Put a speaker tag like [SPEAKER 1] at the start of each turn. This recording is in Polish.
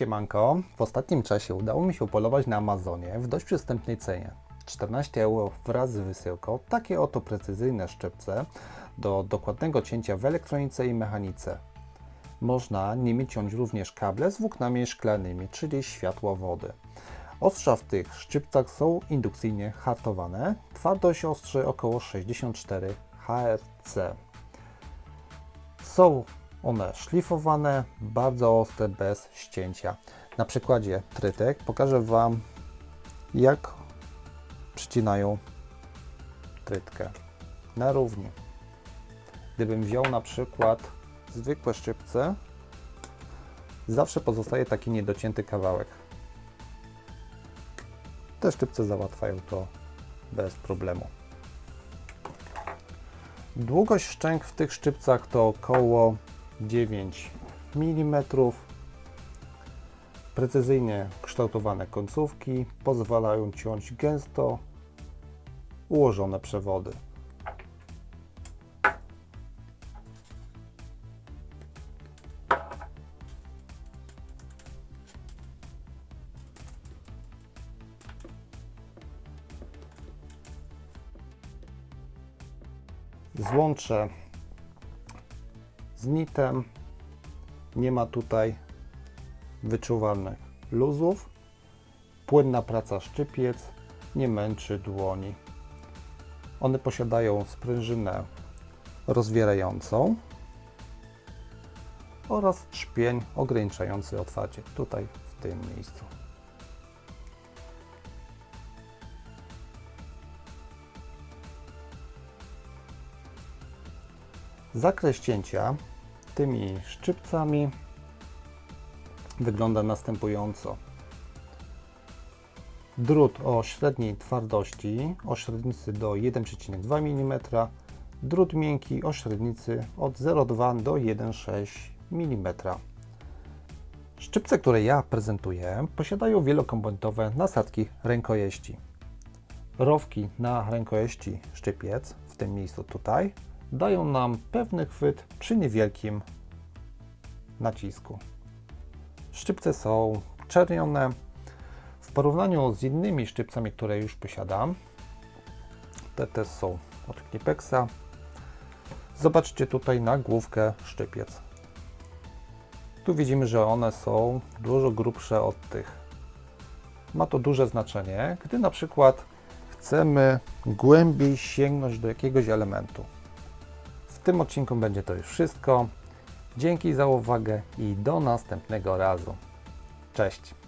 [SPEAKER 1] Siemanko, w ostatnim czasie udało mi się upolować na Amazonie w dość przystępnej cenie. 14 euro wraz z wysyłką, takie oto precyzyjne szczypce do dokładnego cięcia w elektronice i mechanice. Można nimi ciąć również kable z włóknami szklanymi, czyli światłowody. Ostrza w tych szczypcach są indukcyjnie hartowane, twardość ostrzy około 64 Hz. Są one szlifowane, bardzo ostre, bez ścięcia. Na przykładzie trytek pokażę Wam, jak przycinają trytkę na równi. Gdybym wziął na przykład zwykłe szczypce, zawsze pozostaje taki niedocięty kawałek. Te szczypce załatwiają to bez problemu. Długość szczęk w tych szczypcach to około 9 mm. Precyzyjnie kształtowane końcówki pozwalają ciąć gęsto ułożone przewody. Złączę z nitem. Nie ma tutaj wyczuwalnych luzów. Płynna praca szczypiec nie męczy dłoni. One posiadają sprężynę rozwierającą oraz trzpień ograniczający otwarcie tutaj w tym miejscu. Zakres cięcia tymi szczypcami wygląda następująco. Drut o średniej twardości o średnicy do 1,2 mm, drut miękki o średnicy od 0,2 do 1,6 mm. Szczypce, które ja prezentuję, posiadają wielokomponentowe nasadki rękojeści. Rowki na rękojeści szczypiec, w tym miejscu tutaj, dają nam pewny chwyt przy niewielkim nacisku. Szczypce są czernione. W porównaniu z innymi szczypcami, które już posiadam, te też są od Knipexa. Zobaczcie tutaj na główkę szczypiec. Tu widzimy, że one są dużo grubsze od tych. Ma to duże znaczenie, gdy na przykład chcemy głębiej sięgnąć do jakiegoś elementu. Tym odcinku będzie to już wszystko. Dzięki za uwagę i do następnego razu. Cześć!